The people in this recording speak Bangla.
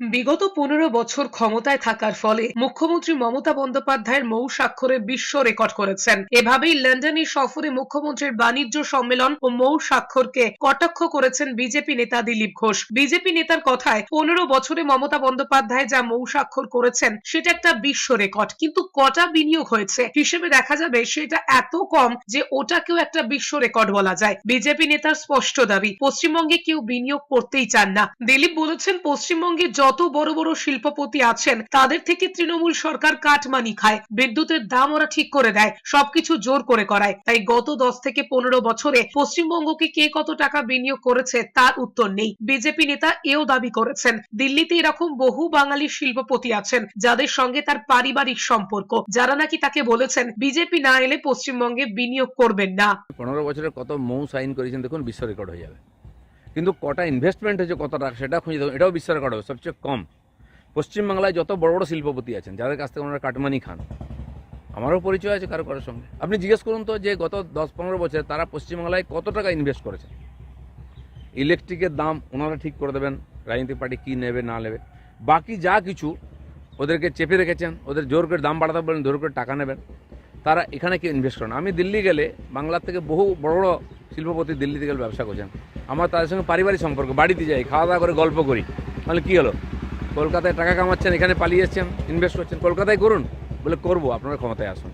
বিগত পনেরো বছর ক্ষমতায় থাকার ফলে মুখ্যমন্ত্রী মমতা বন্দ্যোপাধ্যায়ের মৌ স্বাক্ষরে বিশ্ব রেকর্ড করেছেন। এভাবেই লন্ডনে সফরে মুখ্যমন্ত্রীর বাণিজ্য সম্মেলন ও মৌ স্বাক্ষরকে কটাক্ষ করেছেন বিজেপি নেতা দিলীপ ঘোষ। বিজেপি নেতার কথায় পনেরো বছরে মমতা বন্দ্যোপাধ্যায় যা মৌ স্বাক্ষর করেছেন, সেটা একটা বিশ্ব রেকর্ড। কিন্তু কটা বিনিয়োগ হয়েছে হিসেবে দেখা যাবে সেটা এত কম যে ওটাকেও একটা বিশ্ব রেকর্ড বলা যায়। বিজেপি নেতার স্পষ্ট দাবি, পশ্চিমবঙ্গে কেউ বিনিয়োগ করতেই চান না। দিলীপ বলেছেন, পশ্চিমবঙ্গে যত বড় বড় শিল্পপতি আছেন, তাদের থেকে তৃণমূল সরকার কাটমানি খায়। বিদ্যুতের দাম ওরা ঠিক করে দেয়, সবকিছু জোর করে করায়। তাই গত দশ থেকে পনেরো বছরে পশ্চিমবঙ্গকে কে কত টাকা বিনিয়োগ করেছে তার উত্তর নেই। বিজেপি নেতা এও দাবি করেছেন, দিল্লিতে এরকম বহু বাঙালি শিল্পপতি আছেন, যাদের সঙ্গে তার পারিবারিক সম্পর্ক। যারা নাকি তাকে বলেছেন, বিজেপি না এলে পশ্চিমবঙ্গে বিনিয়োগ করবেন না। পনেরো বছরে কত মৌ সাইন করেছেন, দেখুন, বিশ্ব রেকর্ড হয়ে যাবে। কিন্তু কটা ইনভেস্টমেন্ট হয়েছে কত টাকা সেটা খুঁজে দেখুন এটাও বিশ্ব রেকর্ড হবে, সবচেয়ে কম। পশ্চিমবাংলায় যত বড় বড় শিল্পপতি আছেন, যাদের কাছ থেকে ওনারা কাটমানি খান, আমারও পরিচয় আছে কারও কারোর সঙ্গে। আপনি জিজ্ঞেস করুন তো যে গত দশ পনেরো বছরে তারা পশ্চিমবাংলায় কত টাকা ইনভেস্ট করেছে? ইলেকট্রিকের দাম ওনারা ঠিক করে দেবেন, রাজনৈতিক পার্টি কী নেবে, না নেবে। বাকি যা কিছু ওদেরকে চেপে রেখেছেন, ওদের জোর করে দাম বাড়াতে বলেন, জোর করে টাকা নেবেন, তারা এখানে কেউ ইনভেস্ট করেন আমি দিল্লি গেলে বাংলার থেকে বহু বড় বড় শিল্পপতি দিল্লি থেকে ব্যবসা করছেন। আমার তাদের সঙ্গে পারিবারিক সম্পর্ক, বাড়িতে যাই, খাওয়া দাওয়া করে গল্প করি। তাহলে কী হলো? কলকাতায় টাকা কামাচ্ছেন, এখানে পালিয়ে এসছেন ইনভেস্ট করছেন, কলকাতায় করুন। বলে করব, আপনারা ক্ষমতায় আসুন।